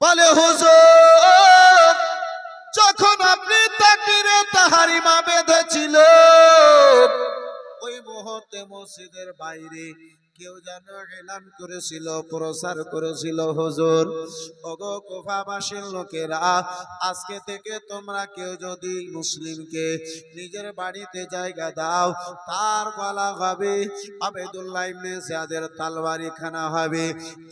বলে হুজুর যখন আপনি তাকবীরে তাহারিমা বেঁধেছিল ওই মুহূর্তে মসজিদের বাইরে কেউ যেন এলান করেছিল, প্রচার করেছিল, হুজুর। ওগো কোফাবাসীর লোকেরা, আজকে থেকে তোমরা কেউ যদি মুসলিমকে নিজের বাড়িতে জায়গা দাও, তার গলা হবে আবেদুল্লাহ ইবনে জিয়াদের তলবারি খানা হবে।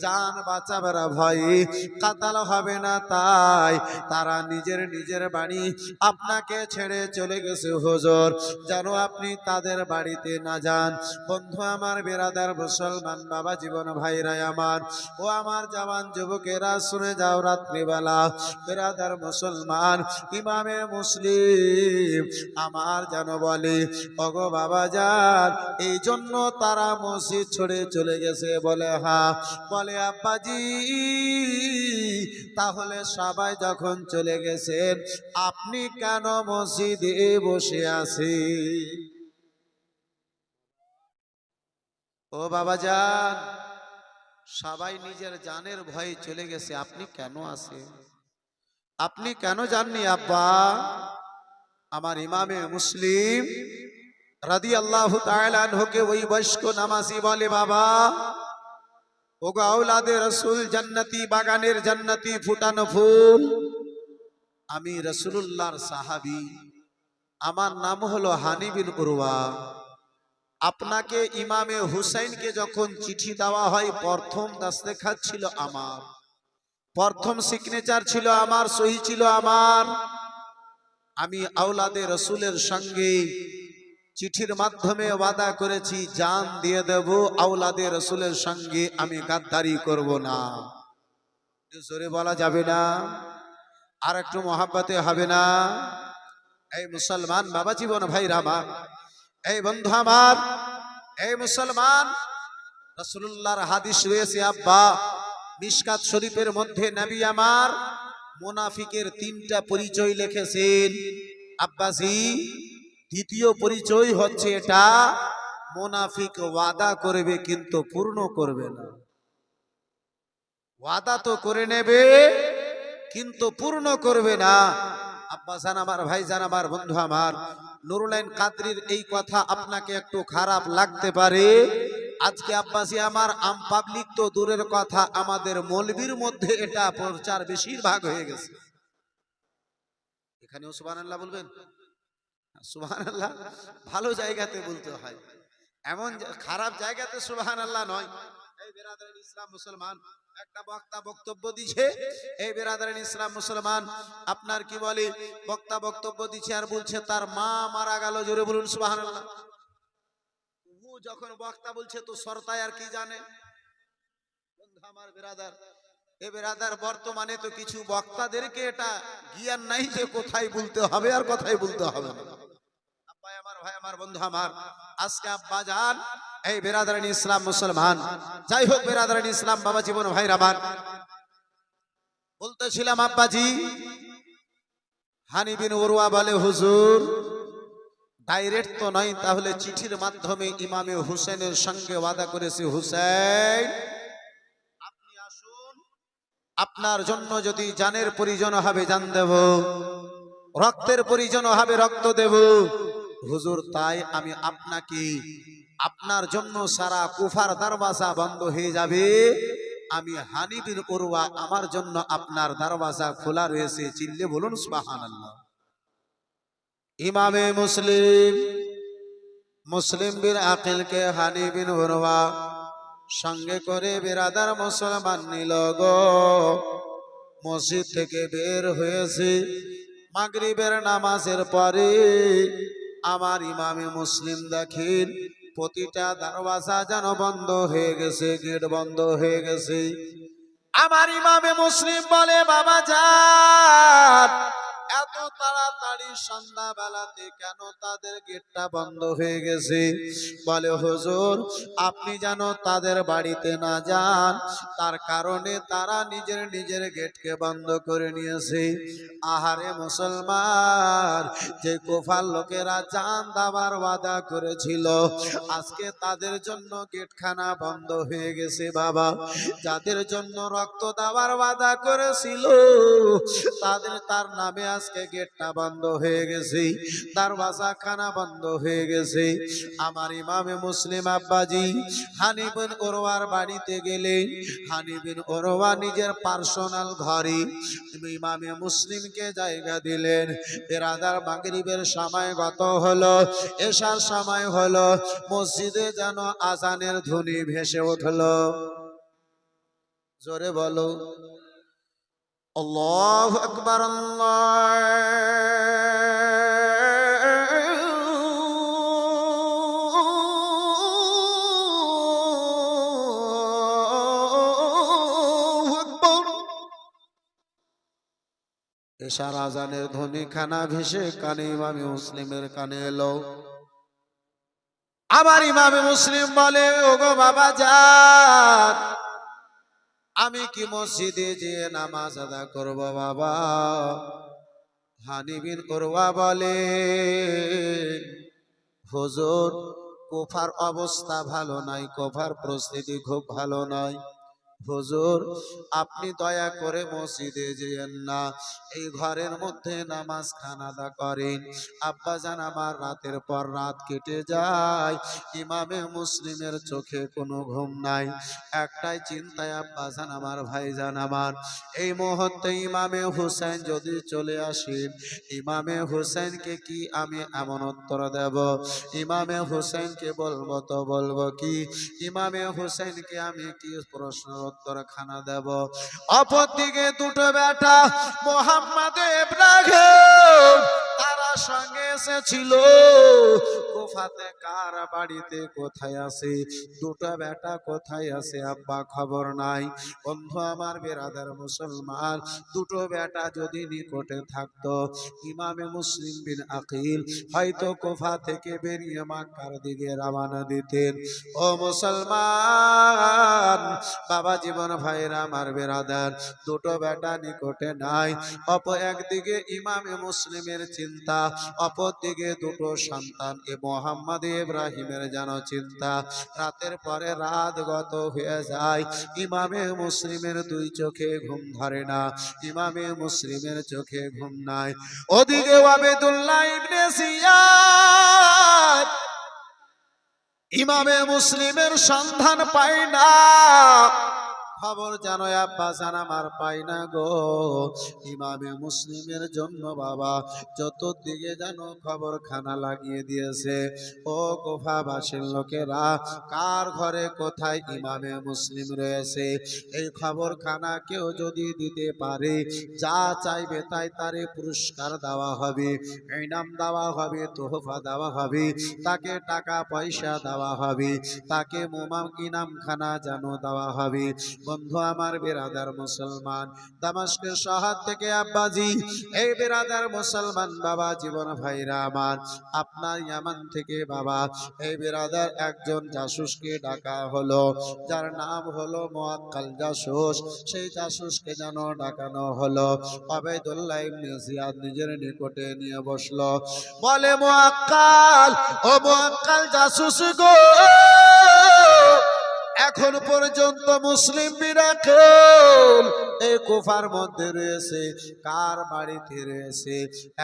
জান বাঁচাবার ভয়ে কাতাল হবে না তাই, তারা নিজের নিজের বাড়ি আপনাকে ছেড়ে চলে গেছে, হুজুর। যেন আপনি তাদের বাড়িতে না যান। বন্ধু আমার বেরাদার মুসলমান বাবা জীবন ভাইরাই আমার। ও আমার জামান যুবকেরা, শুনে যাও রাত্রিবেলা। বেরাদার মুসলমান, ইমামে মুসলিম, আমার যেন বলে অগো বাবা যান এই জন্য তারা মসজিদ ছেড়ে চলে গেছে। বলে হ্যাঁ। বলে, আব্বাজি, তাহলে সবাই যখন চলে গেছেন, আপনি কেন মসজিদে বসে আছেন? ও বাবা যান। সবাই নিজের জানের ভয়ে চলে গেছে। আপনি কেন আছেন? আপনি কেন জাননি আব্বা? আমার ইমামে মুসলিম রাদি আল্লাহ তাআলাকে ওই বয়স্ক নামাজি বলে, বাবা ও আউলাদে রসুল জান্নাতি, বাগানের জান্নাতি, ফুটানো ফুল। আমি রসুল্লাহর সাহাবি। আমার নাম হলো হানিবিন উরওয়া। আপনাকে ইমামে হুসাইনকে যখন চিঠি দেওয়া হয়, প্রথম দাস্তেখাত ছিল আমার। প্রথম সিগনেচার ছিল আমার, সহি ছিল আমার। আমি আউলাদে রসুলের সঙ্গে চিঠির মাধ্যমে ওয়াদা করেছি, জান দিয়ে দেব আউলাদে রসুলের সঙ্গে আমি গাদ্দারি করব না। জোরে বলা যাবে না? আর একটু মহাব্বতে হবে না? এই মুসলমান বাবা জীবন ভাই রামা এই বন্ধু আমার, এই মুসলমান রসুল্লাহর হাদিস রয়েছে, আব্বা, মিশকাত শরীফের মধ্যে নবী আমার মোনাফিকের তিনটা পরিচয় লিখেছেন। আব্বাসি দ্বিতীয় পরিচয় হচ্ছে এটা, মোনাফিক ওয়াদা করবে কিন্তু পূর্ণ করবে না। ওয়াদা তো করে নেবে, কিন্তু পূর্ণ করবে না। আব্বা জান আমার ভাই জান আমার, বন্ধু আমার নুরুলাইন কাদরির এই কথা আপনাকে একটু খারাপ লাগতে পারে। আজকে আব্বাসী আমার আম পাবলিক তো দূরের কথা, আমাদের মলবির মধ্যে এটা প্রচার বেশিরভাগ হয়ে গেছে। এখানেও সুবান আল্লাহ বলবেন? সুবাহান আল্লাহ ভালো জায়গাতে বলতে হয়। এমন খারাপ জায়গাতে সুবাহান আল্লাহ নয় ইসলাম মুসলমান। একটা বক্তা বক্তব্য ইসলাম মুসলমান, আপনার কি বলে? বক্তা বক্তব্য আর বলছে, তার মা মারা জোরে বলুন যখন বক্তা বলছে, তো আর কি জানে? বর্তমানে তো কিছু বক্তাদেরকে এটা জ্ঞান নাই যে কোথায় বলতে হবে আর কোথায় বলতে হবে আমার, ভাই আমার, বন্ধু আমার, আজকে আব্বা যান এই বেরাদারানি ইসলাম মুসলমান, যাই হোক বেরাদারানি ইসলাম বাবা জীবন ভাই আমার। বলতেছিলাম, আব্বাজি হানি বিন ওরুয়া বলে, হুজুর, ডাইরেক্ট তো নয়, তাহলে চিঠির মাধ্যমে ইমামে হুসেনের সঙ্গে ওয়াদা করেছে, হুসেন। আপনি আসুন, আপনার জন্য যদি জানের পরিজন হবে, জান দেব। রক্তের পরিজন হবে, রক্ত দেব। হুজুর, তাই আমি আপনাকে আপনার জন্য সারা কুফার দরওয়াজা বন্ধ হয়ে যাবে। আমি হানিবিন করবা আমার জন্য আপনার দরওয়াজা খোলা রয়েছে, চিল্লে বলুন সুবহানাল্লাহ। ইমামে মুসলিম মুসলিম বিন আকিলকে হানি বিন উরওয়া সঙ্গে করে বেরাদার মুসলমান নিল গো। মসজিদ থেকে বের হয়েছে, মাগরিবের নামাজের পরে আমার ইমামে মুসলিম দেখেন প্রতিটা দরওয়াজা যেন বন্ধ হয়ে গেছে, গেট বন্ধ হয়ে গেছে। আমার ইমামে মুসলিম বলে, বাবা, যান। এত তাড়াতাড়ি সন্ধ্যা বেলাতে কেন তাদের গেটটা বন্ধ হয়ে গেছে? বলে, হুজুর, আপনি যেন তাদের বাড়িতে না যান, তার কারণে তারা নিজের নিজের গেটকে বন্ধ করে নিয়েছে। আহারে মুসলমান, যে কোফার লোকেরা জান দাবার ওয়াদা করেছিল, আজকে তাদের জন্য গেটখানা বন্ধ হয়ে গেছে বাবা। যাদের জন্য রক্ত দেওয়ার ওয়াদা করেছিল, তাদের তার নামে আজকে গেটটা বন্ধ হয়ে গেছে, দরওয়াজা খানা বন্ধ হয়ে গেছে। আমার ইমামে মুসলিম আব্বাজি হানিবিন ওরওয়ার বাড়িতে গেলেন হানিবিন ওরওয়া নিজের পার্সোনাল ঘরে ইমামে মুসলিমকে জায়গা দিলেন। বেরাদার মাগরিবের সময় গত হলো, এশার সময় হলো, মসজিদে যেন আজানের ধ্বনি ভেসে উঠল। জোরে বলো আকবার, আল্লাহু আকবার। এশার আজানের ধ্বনি খানা ভেসে কানে ইমামে মুসলিমের কানে এলো। আবার ইমামে মুসলিম বলে, ওগো বাবা, যান। আমি কি মসজিদে যে নামাজ আদা করব বাবা? হানিবিন করবা বলে, হুজুর, কোফার অবস্থা ভালো নাই, কোফার প্রস্তুতি খুব ভালো নয় হুজুর, আপনি দয়া করে মসজিদে যেয়েন না। এই ঘরের মধ্যে নামাজ খান আদা করেন। আব্বা জান, আমার রাতের পর রাত কেটে যায়। ইমামে মুসলিমের চোখে কোনো ঘুম নাই। একটাই চিন্তায় আব্বা জান, আমার ভাই জান আমার। এই মুহূর্তে ইমামে হুসেন যদি চলে আসেন ইমামে হুসেনকে কি আমি এমন উত্তর দেব? ইমামে হুসেনকে বলব তো বলব কি? ইমামে হুসেনকে আমি কি প্রশ্ন উত্তর খানা দেব। অপর দিকে দুটো বেটা মোহাম্মদ ইব্রাহিম। সঙ্গে এসেছিল। কোফাতে কার বাড়িতে কোথায় আছে? দুটো বেটা কোথায় আছে আব্বা খবর নাই। বন্ধু আমার বেরাদার মুসলমান, দুটো বেটা যদি নিকটে থাকতো, ইমামে মুসলিম বিন আকিল হয়তো কোফা থেকে বেরিয়ে মাক্কার দিকে রওনা দিতেন। ও মুসলমান, বাবা জীবন ভাইরা আমার বেরাদার, দুটো বেটা নিকটে নাই। অপ একদিকে ইমামে মুসলিমের চিন্তা অপর দিকে দুটো সন্তান এ মোহাম্মদ ইব্রাহিমের যেন চিন্তা। রাতের পরে রাত গত হয়ে যায়। ইমামে মুসলিমের দুই চোখে ঘুম ধরে না। ইমামে মুসলিমের চোখে ঘুম নাই। ওদিকে আবেদুল্লাহ ইবনে ইমামে মুসলিমের সন্ধান পায় না। খবর জানো আব্বা জান আমার পাই না গো। ইমামে মুসলিমের জন্য বাবা, চতুর্দিকে যেন খবর খানা লাগিয়ে দিয়েছে। ও কোফাবাসীর লোকেরা, কার ঘরে কোথায় ইমামে মুসলিম রয়েছে? এই খবর খানা কেউ যদি দিতে পারে, যা চাইবে তাই তারে পুরস্কার দেওয়া হবে, ইনাম দেওয়া হবে, তোহফা দেওয়া হবে, তাকে টাকা পয়সা দেওয়া হবে, তাকে মোমাম ইনাম খানা যেন দেওয়া হবে। বন্ধু, আমার বেরাদার মুসলমান, দামাস্কের শহর থেকে আব্বাজি, এই বেরাদার মুসলমান বাবা জীবন ভাইরা আমার, আপনার ইয়ামান থেকে বাবা, এই বেরাদার একজন জাসুসকে ডাকা হলো, যার নাম হলো মোয়াক্কাল জাসুস, সেই জাসুসকে যেন ডাকানো হলো জিয়াদ নিজের নিকটে নিয়ে বসল, বলে, মোয়াক্কাল, ও মোয়াক্কাল জাসুস গো! এখন পর্যন্ত মুসলিম বিরাকল এই কুফার মধ্যে রয়েছে, কার বাড়িতে রয়েছে,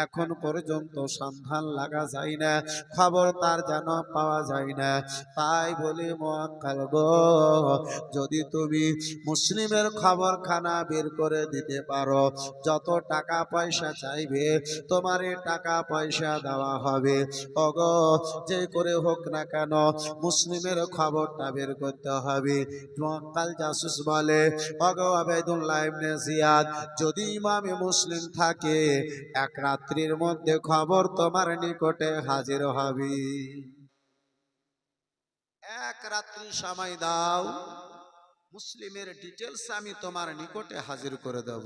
এখন পর্যন্ত সন্ধান লাগা যায় না, খবর তার যেন পাওয়া যায় না। তাই বলি মোয়াক্কাল গো, যদি তুমি মুসলিমের খবর খানা বের করে দিতে পারো, যত টাকা পয়সা চাইবে, তোমার টাকা পয়সা দেওয়া হবে। অগো যে করে হোক না কেন, মুসলিমের খবরটা বের করতে হবে। মোয়াক্কাল জাসুস বলে অগো আবেদুল্লাহ ইবনে জিয়াদ, যদি ইমামে মুসলিম থাকে, এক রাত্রির মধ্যে খবর তোমার নিকটে হাজির হবে। এক রাত্রি সময় দাও, মুসলিমের ডিটেলস আমি তোমার নিকটে হাজির করে দেব।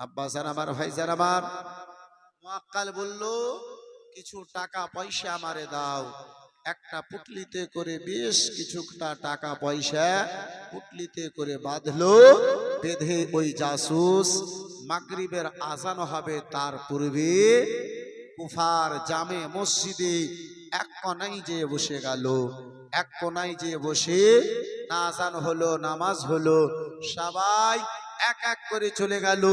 আব্বাসান আমার ভাইজান আমার, মোয়াক্কাল বলল, কিছু টাকা পয়সা আমারে দাও। একটা পুটলিতে করে বেশ কিছুটা টাকা পয়সা পুটলিতে করে বাঁধলো, বেঁধে ওই জাসুস মাগরিবের আজান হবে তার পূর্বে কুফার জামে মসজিদে এক কোনায় যে বসে গেল। এক কোনায় যে বসে না আজান হলো, নামাজ হলো, সবাই এক এক করে চলে গেল।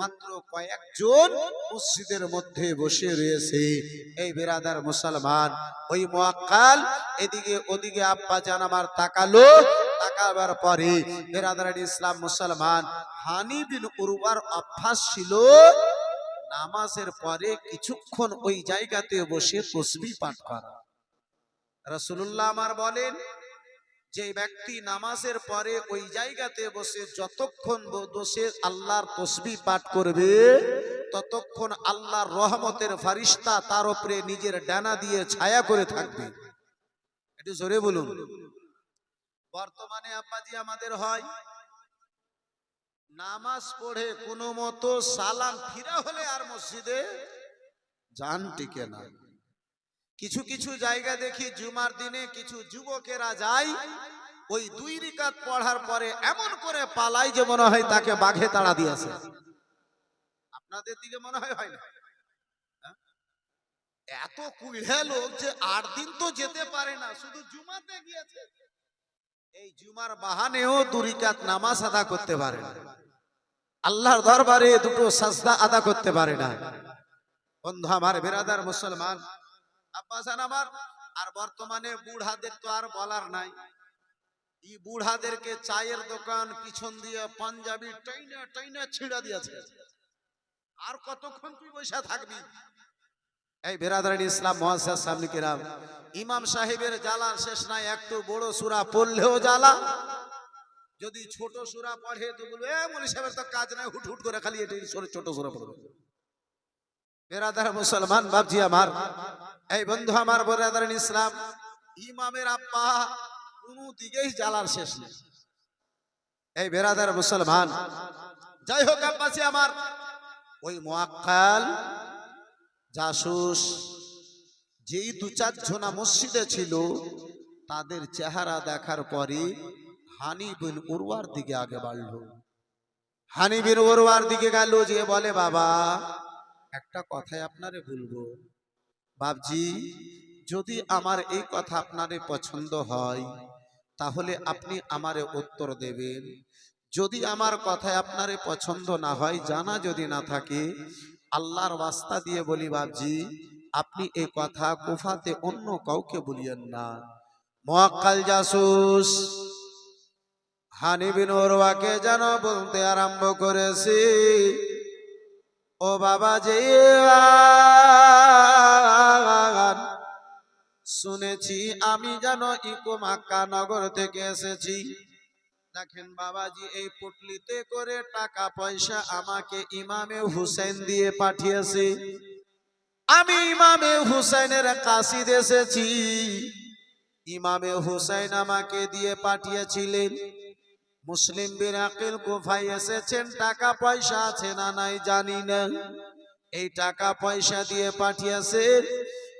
মাত্র কয়েকজন মসজিদের মধ্যে বসে রয়েছে। এই বেরাদার মুসলমান, ওই মোয়াক্কাল, এদিকে ওদিকে আব্বা জান আমার তাকালো। তাকাবার পরে বেরাদার ইসলাম মুসলমান হানি বিন উরবার অভ্যাস ছিল, নামাজের পরে কিছুক্ষণ ওই জায়গাতে বসে তসবি পাঠ করা। রসুল্লাহ আমার বলেন যে ব্যক্তি নামাজের পরে ওই জায়গাতে বসে যতক্ষণ বসে আল্লাহর তসবি পাঠ করবে, ততক্ষণ আল্লাহর রহমতের ফারিস্তা তার উপরে নিজের ডানা দিয়ে ছায়া করে থাকবে। একটু জোরে বলুন। বর্তমানে আব্বাজি আমাদের হয়, নামাজ পড়ে কোনো মতো সালাম ফিরা হলে আর মসজিদে যান টিকে না। কিছু কিছু জায়গা দেখি জুমার দিনে কিছু যুবকেরা যায়, ওই দুই রিকাত পড়ার পরে এমন করে পালাই যে মনে হয় তাকে বাঘে তাড়া দিয়েছে। আপনাদের দিকে মনে হয় হয় না? হ্যাঁ? এত কুড়ে লোক যে আট দিন তো যেতে পারে না, শুধু জুমাতে গিয়েছে। এই জুমার বাহানেও দুরিকাত নামাজ আদা করতে পারে না। আল্লাহর দরবারে দুটো সাজদা আদা করতে পারে না। বন্ধু, আমার বেরাদার মুসলমান আব্বাসান আমার আর বর্তমানে বুড়াদের তো আর বলার নাই। এই বুড়াদেরকে চায়ের দোকান পিছন দিয়ে পাঞ্জাবি টাইনা টাইনা ছিঁড়া দিয়েছে। আর কতক্ষণ তুই বসে থাকবি? এই বেরাদার ইসলাম মহাসাদ সামনে কিরাম। ইমাম সাহেবের জ্বালার শেষ নাই, একটু বড় সুরা পড়লেও জ্বালা। যদি ছোট সুরা পড়ে তো বলবে মলি সাহেবের তো কাজ নাই হুট হুট করে খালি এটা ছোট সুরা পড়বে। বেরাদার মুসলমান বাবজি আমার। এই বন্ধু আমার বেরাদার ইসলাম, ইমামের আব্বা কোনো দিকেই জ্বালার শেষ নেই। এই বেরাদার মুসলমান, যাই হোক আব্বাসী আমার, ওই মোয়াক্কাল, জাসুস, যেই দু চার জনা মসজিদে ছিল, তাদের চেহারা দেখার পরে হানি বিন উরওয়ার দিকে আগে বাড়লো। হানি বিন উরওয়ার দিকে গেল যে বলে, বাবা একটা কথাই আপনারে বলব। বাবজি যদি আমার এই কথা আপনারে পছন্দ হয় তাহলে আপনি আমারে উত্তর দেবেন। যদি আমার কথায় আপনারে পছন্দ না হয় জানা যদি না থাকে আল্লাহর বাস্তা দিয়ে বলি বাবজি আপনি এই কথা কুফাতে অন্য কাউকে বলিয়েন না। মোয়াক্কাল জাসুস হানি বিন ওরওয়াকে যেন বলতে আরম্ভ করেছি। ও বাবা যে শুনেছি আমি যেন ইকো মাক্কা নগর থেকে এসেছি। দেখেন বাবাজি, এই পুটলিতে করে টাকা পয়সা আমাকে ইমামে হুসেন দিয়ে পাঠিয়েছে। আমি ইমামে হুসেনের কাশিদ এসেছি। ইমামে হুসেন আমাকে দিয়ে পাঠিয়েছিলেন। মুসলিম বিরাকিল কোফাই এসেছেন টাকা পয়সা আছে না নাই জানি না। এই টাকা পয়সা দিয়ে পাঠিয়েছে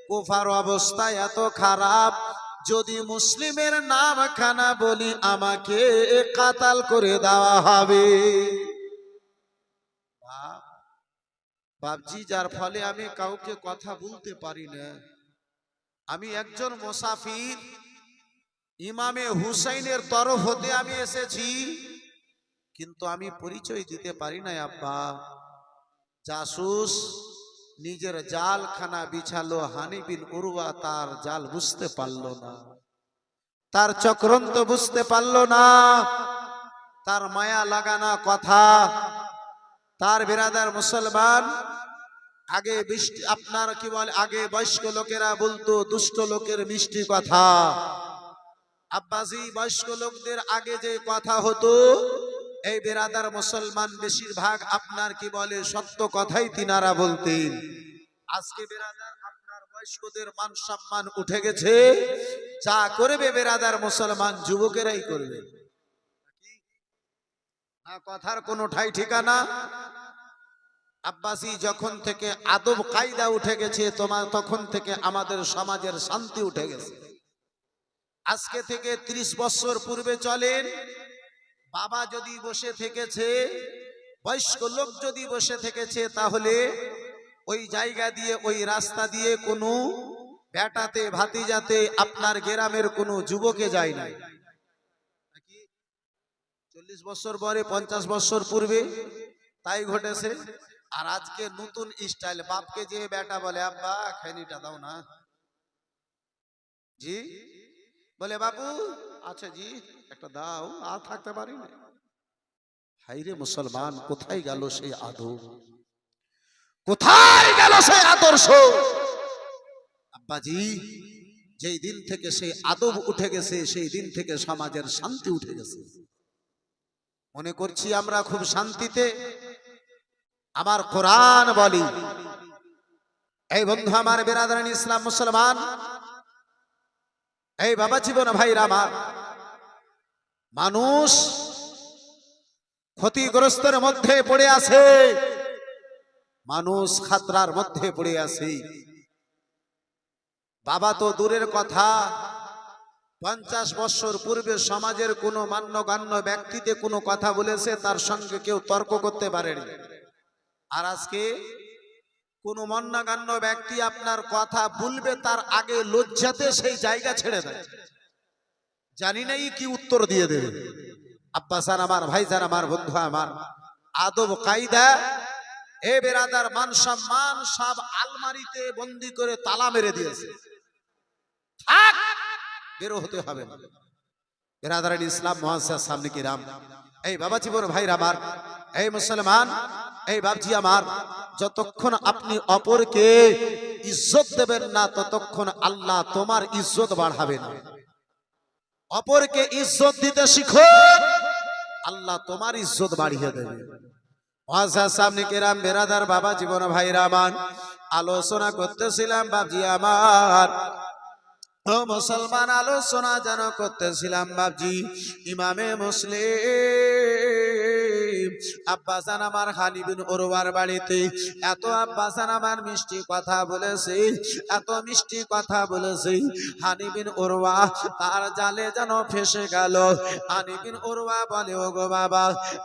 কুফার অবস্থা এত খারাপ যদি মুসলিমের নাম খানা বলি আমাকে কাতাল করে দেওয়া হবে। বাপ, বাপজি যার ফলে আমি কাউকে কথা বলতে পারি না। আমি একজন মুসাফির ইমামে হুসাইনের তরফ হতে আমি এসেছি। কিন্তু আমি পরিচয় দিতে পারি না আব্বা। জাসুস নিজের জালখানা বিছালো হানি বিন উরওয়া তার জাল বুঝতে পারল না। তার চক্রন্ত বুঝতে পারল না। তার মায়া লাগানা কথা। তার বিরাদার মুসলমান, আগে আপনার কি বলে, আগে বয়স্ক লোকেরা বলতো, দুষ্ট লোকের মিষ্টি কথা। আব্বাসি বয়স্ক লোকদের আগে যে কথা হতো, এই বেরাদার মুসলমান বেশিরভাগ আপনার কি বলে সত্য কথাই তিনারা বলতেন? আজকে বেরাদার আপনার বয়স্কদের মান সম্মান উঠে গেছে। যা করবে বেরাদার মুসলমান যুবকেরাই করবে। না কথার কোনো ঠাই ঠিকানা? আব্বাসি যখন থেকে আদব কায়দা উঠে গেছে তোমার তখন থেকে আমাদের সমাজের শান্তি উঠে গেছে। আজকে থেকে ৩০ বছর পূর্বে চলেন। বাবা যদি বসে থেকেছে, বয়স্ক লোক যদি বসে থেকেছে, তাহলে ওই জায়গা দিয়ে, ওই রাস্তা দিয়ে কোনো বেটাতে, ভাতিজাতে আপনার গ্রামের কোনো যুবকে যায় নাই। চল্লিশ বছর পরে, পঞ্চাশ বছর পূর্বে তাই ঘটেছে। আর আজকে নতুন স্টাইল, বাপকে যে বেটা বলে, আব্বা, খেনিটা দাও না। জি? বলে বাবু আচ্ছা জি একটা দাও। আর থাকতে পারি না হাইরে মুসলমান কোথায় গেল সেই আদব কোথায় গেল সেই আদর্শ? আব্বাজি যেই দিন থেকে সেই আদব উঠে গেছে সেই দিন থেকে সমাজের শান্তি উঠে গেছে। মনে করছি আমরা খুব শান্তিতে। আমার কোরআন বলি। এই বন্ধু আমার বেরাদারান ইসলাম মুসলমান এই বাবা জীবন ভাইরা আমার। মানুষ ক্ষতিগ্রস্তের মধ্যে পড়ে আছে। মানুষ খাতরার মধ্যে পড়ে আছে। বাবা তো দূরের কথা। পঞ্চাশ বছর পূর্বে সমাজের কোনো মান্যগণ্য ব্যক্তিতে কোনো কথা বলেছে, তার সঙ্গে কেউ তর্ক করতে পারেনি। আর আজকে কোনো মান্যগণ্য ব্যক্তি আপনার কথা বলবে তার আগে লজ্জাতে সেই জায়গা ছেড়ে দেয়। জানি না কি উত্তর দিয়ে দেবে। আব্বাসান আমার ভাইজান আমার, বন্ধু আমার, আদব, কায়দা, এ বেরাদার, মান সম্মান সব আলমারিতে বন্দি করে তালা মেরে দিয়েছে। থাক, বেরো হতে হবে না। বেরাদারান ইসলাম মহাসার সামনে কি রাম? এই বাবা জীবন ভাই আমার, এই মুসলমান, এই বাবজি আমার, যতক্ষণ আপনি অপরকে ইজ্জত দেবেন না, ততক্ষণ আল্লাহ তোমার ইজ্জত বাড়াবে না। অপরকে ইজ্জত দিতে শিখো, আল্লাহ তোমার ইজ্জত বাড়িয়ে দেবে। বেরাদার বাবা জীবন ভাই রামান আলোচনা করতেছিলাম বাবজি আমার। ও মুসলমান আলোচনা যেন করতেছিলাম বাবজি ইমামে মুসলিম। আব্বাসান আমার বাড়িতে এত আব্বাসান আমার মিষ্টি কথা বলেছে এত মিষ্টি কথা বলেছে হানিবিন তার জালে যেন ফেসে গেল হানিবিন বলে ও গো বাবা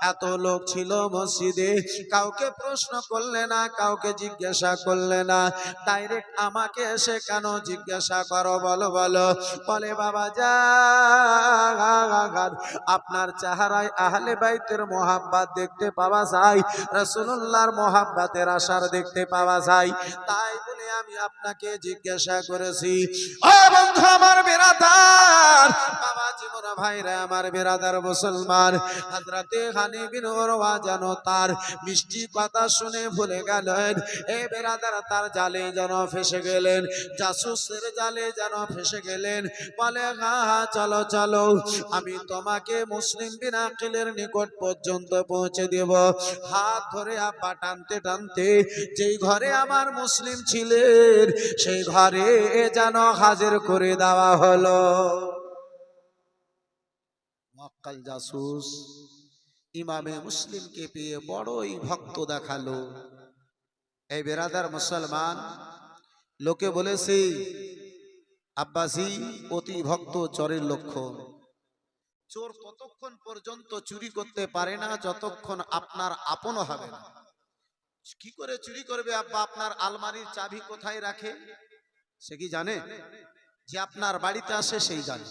এত লোক ছিল মসজিদে কাউকে প্রশ্ন করলে না কাউকে জিজ্ঞাসা করলে না ডাইরেক্ট আমাকে এসে কেন জিজ্ঞাসা করো বলো বলো বলে বাবা যা আপনার চেহারায় আহলে বাইতের মোহাব্বত দেখতে পাওয়া যায় রসুল্লাহর মোহাব্বতের আশার দেখতে পাওয়া যায়। তাই বলে আমি আপনাকে জিজ্ঞাসা করেছি, ও বন্ধু আমার বেরাদার বাবা জীবন ভাইরা আমার বেরাদার মুসলমান হাজরাতে হানি যেন তার মিষ্টি কথা শুনে ভুলে গেলেন, এ বেরাদার তার জালে যেন ফেসে গেলেন, জাসুসের জালে যেন ফেসে গেলেন, বলে, হা চলো চলো, আমি তোমাকে মুসলিম বিন নিকট পর্যন্ত পৌঁছে দেব। হাত ধরে আব্বা টানতে টানতে যেই ঘরে আমার মুসলিম ছিলেন, সেই ঘরে যেন হাজির করে দেওয়া হলো। মক্কাল জাসুস ইমামে মুসলিমকে পেয়ে বড়ই ভক্ত দেখাল। এই বেরাদার মুসলমান, লোকে বলেছে, আব্বাসি অতি ভক্ত চরের লক্ষণ। চোর ততক্ষণ পর্যন্ত চুরি করতে পারে না, যতক্ষণ আপনার আপন হবে না। কি করে চুরি করবে আব্বা? আপনার আলমারির চাবি কোথায় রাখে? সে কি জানে? যে আপনার বাড়িতে আসে সেই জানে।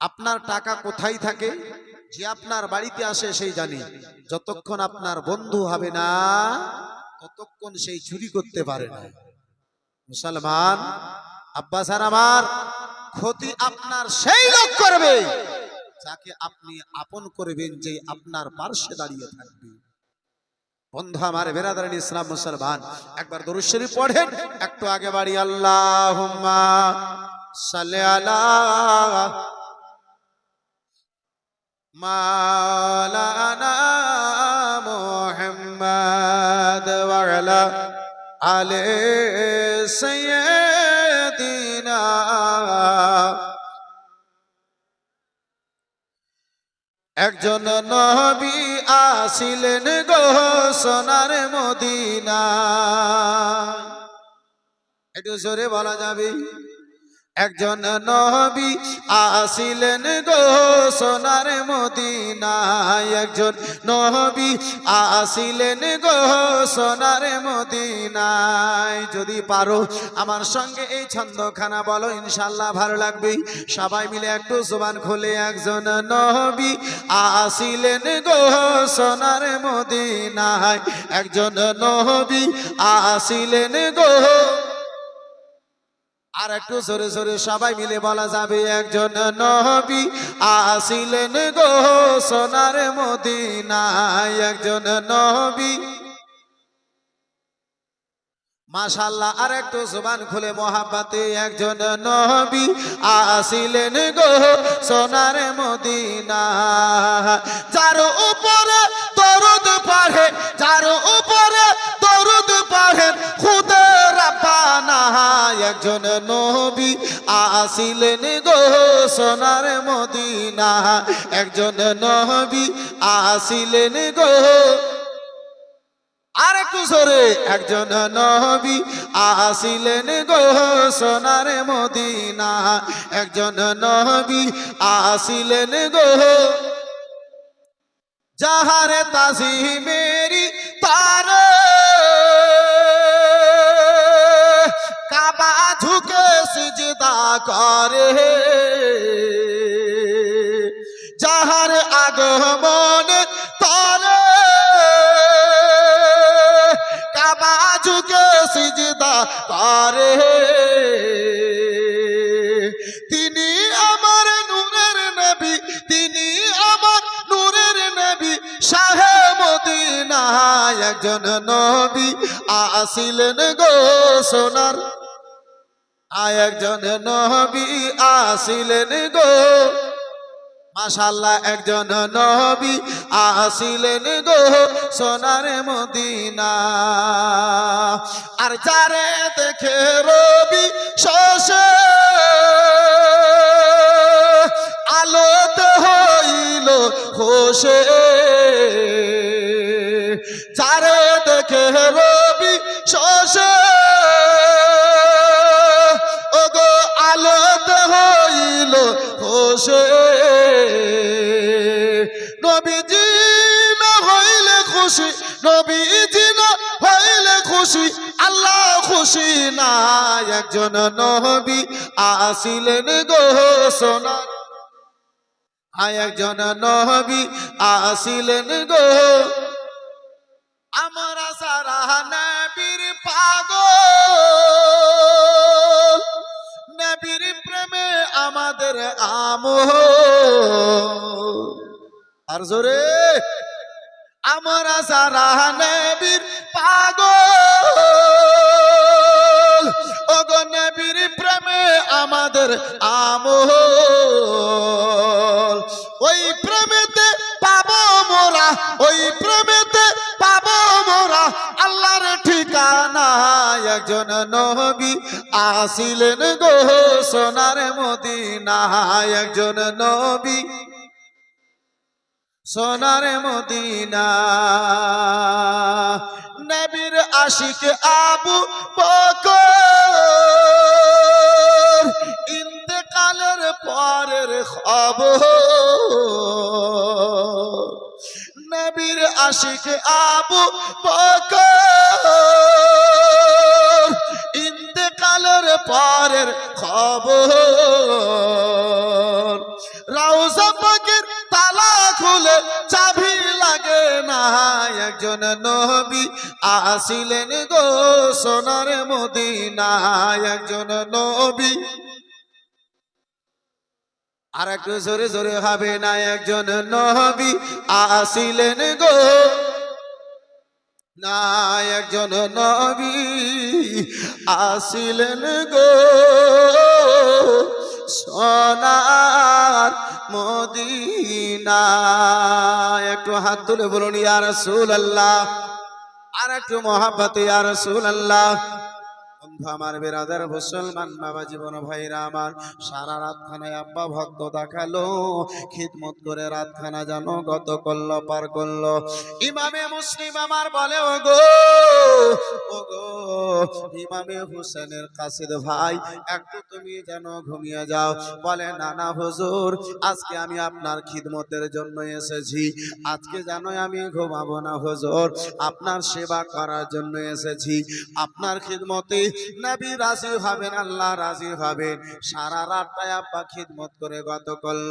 আপনার টাকা কোথায় থাকে? যে আপনার বাড়িতে আসে সেই জানে। যতক্ষণ আপনার বন্ধু হবে না, ততক্ষণ সেই চুরি করতে পারে না। মুসলমান আব্বাস আর আমার, ক্ষতি আপনার সেই লোক করবে। যাকে আপনি আপন করবেন যে আপনার পার্শ্বে দাঁড়িয়ে থাকবে। বন্ধু আমার বেরাদারান ইসলাম মুসলমান, একবার দরুদ শরীফ পড়েন, একটু আগে বাড়ি আল্লাহ মোহাম্মদ আলে সৈয়দিনা একজন নবী আসিলেন গো সোনার মদিনা একটু জোরে বলা যাবে? একজন নবী আসিলেন গো সোনার মদিনায়। একজন নবী আসিলেন গো সোনার মদিনায়। যদি পারো আমার সঙ্গে এই ছন্দখানা বলো ইনশাল্লাহ ভালো লাগবে। সবাই মিলে একটু জোবান খুলে একজন নবী আসিলেন গো সোনার মদিনায়। একজন নবী আসিলেন গো আর একটু জোরে জোরে সবাই মিলে বলা যাবে, একজন নবী আসিলেন গো সোনার মদিনায়। একজন নবী। মাশাল্লাহ আর একটু জুবান খুলে মহাব্বাতে, একজন নবী আসিলেন গো সোনার মদিনা যার উপরে দরুদ পাহে যার উপরে দরুদ পাহে একজন নবী আসিলেন গো সোনার মদিনা। একজন নবী আসিলেন গো। আর একটু জোরে, একজন নবী আসিলেন গো সোনার মদিনা। একজন নবী আসিলেন গো। যাহারে তাজি মেরি তার করে যাহার আগমন তরে। কাবা ঝুঁকে সিজদা করে তিনি আমার নূরের নবী, তিনি আমার নূরের নবী। শাহে মদিনা একজন নবী। আসিলেন গো সোনার একজন নবী আসিলেন গো। মাশাল্লাহ একজন নবী আসিলেন গো সোনার মদিনা। আর যারে দেখে রবি শোষে আলোতে হইল হোসে। যারে দেখে রবি শোষে নবীজি না হইলে খুশি, আল্লাহ খুশি না, একজন নবী আসিলেন গো সোনার একজন নবী আসিলেন গো। আমরা সারা নবীর পাগল, নবীর প্রেমে আমাদের আমোহ আর জোরে আমরা সারা নবীর পাগল। ওগো নবীর প্রেমে আমাদের আমোহ ওই প্রেমেতে পাবো মোরা, ওই প্রেমেতে পাবো মোরা। আল্লাহর ঠিকানা একজন নবী আসিলেন গো সোনার মদিনা একজন নবী সোনার মদিনা। নবীর আশিক আবু বকর, ইন্তেকালের পরের খবর। নবীর আশিক আবু বকর, ইন্তেকালের পরের খবর। রাউজা পাকের তালা খুলে, চাবি লাগে না। একজন নবী আসিলেন গো সোনার মদিনা একজন নবী। আর একটু জোরে জোরে হবে না, একজন নবী আসিলেন গো। না, একজন নবী আসিলেন গো। সোনার মদিনা। একটু হাত তুলে বলুন ইয়ার সুল আল্লাহ আর একটু মহাব্বত ইয়ার সুল রাসূলুল্লাহ। বন্ধু আমার বেরাদার মুসলমান বাবা, জীবন ভাইরা আমার, সারা রাতখানায় আব্বা ভক্ত দেখাল, খিদমত করে রাতখানা জানো গত করল, পার করল। ইমামে মুসলিম আমার বলে ও গো ও গো ইমামে হুসেনের কাসিদ ভাই, একটু তুমি যেন ঘুমিয়ে যাও। বলে নানা হুজুর, আজকে আমি আপনার খিদমতের জন্য এসেছি। আজকে জানো আমি ঘুমাবো না হুজুর, আপনার সেবা করার জন্য এসেছি। আপনার খিদমতে নবী রাজি হবেন, আল্লাহ রাজি হবেন। সারা রাতটায় আব্বা খিদমত করে গত করল।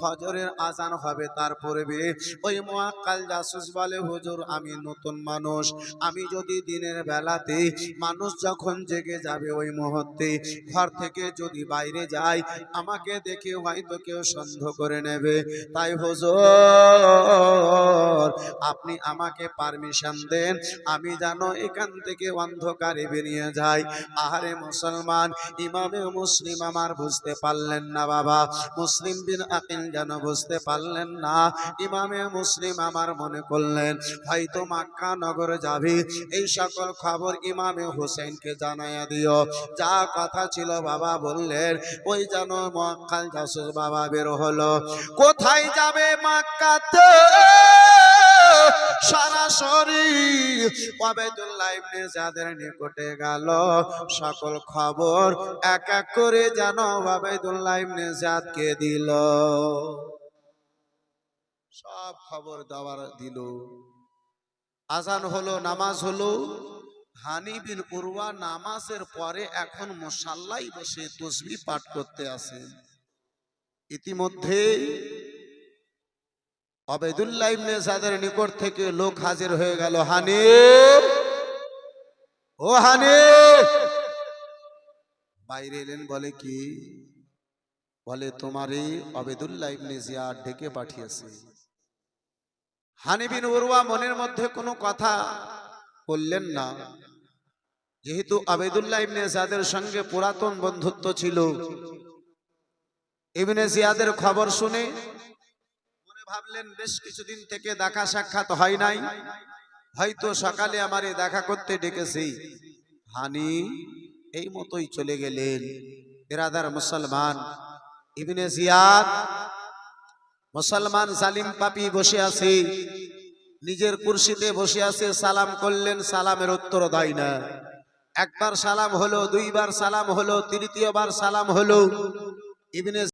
ফজরের আজান হবে তার পূর্বে। ওই মোয়াক্কাল জাসুস বলে, হুজুর, আমি নতুন মানুষ। আমি যদি দিনের বেলাতে মানুষ যখন জেগে যাবে ওই মুহূর্তে, ঘর থেকে যদি বাইরে যাই, আমাকে দেখে হয়তো কেউ সন্দেহ করে নেবে। তাই হুজুর, আপনি আমাকে পারমিশন দেন। আমি জানো এখান থেকে অন্ধকারে বেরিয়ে যাই। আহারে মুসলমান, ইমামে মুসলিম আমার বুঝতে পারলেন না বাবা। মুসলিম বিন আকিল যেন বুঝতে পারলেন না, ইমামে মুসলিম আমার মনে করলেন, হয়তো মাক্কা নগর যাবি। এই সকল খবর ইমামে হোসেনকে জানাইয়া দিও। যা কথা ছিল বাবা বললেন, ওই যেন মক্কাল জাসুস বাবা বের হলো। কোথায় যাবে মাক্কাতে? সরাসরি ওয়াবেদুল্লাহ ইবনে যাদের নিকটে গেল, সকল খবর এক এক করে যেন ওয়াবেদুল্লাহ ইবনে যাদকে দিল। সব খবর দেওয়ার দিল। আজান হলো, নামাজ হলো। হানি বিন উরওয়া নামাজের পরে এখন মশাল্লাই বসে তসবি পাঠ করতে আসেন। ইতিমধ্যে অবেদুল্লাহ ইবনে যাদের নিকট থেকে লোক হাজির হয়ে গেল। হানি ও হানি বাইরে এলেন বলে কি? বলে, তোমারই অবেদুল্লাহ ইবনে জিয়াদ ডেকে পাঠিয়েছে। হানিবিন উরওয়া মনের মধ্যে কোনো কথা বললেন না। যেহেতু আবেদুল্লাহ ইবনে জিয়াদের সঙ্গে পুরাতন বন্ধুত্ব ছিল, ইবনে জিয়াদের খবর শুনে ভাবলেন, বেশ কিছুদিন থেকে দেখা সাক্ষাৎ হয় নাই। হয়তো সকালে আমারে দেখা করতে ডেকেছি। হানি, এই মতোই চলে গেলেন এরাদার মুসলমান। ইবনে জিয়াদ, মুসলমান জালিম পাপি বসে আছে। নিজের কুর্সিতে বসে আছে, সালাম করলেন, সালামের উত্তর দেয় না। একবার সালাম হলো, দুইবার সালাম হলো, তৃতীয়বার সালাম হলো। ইবনে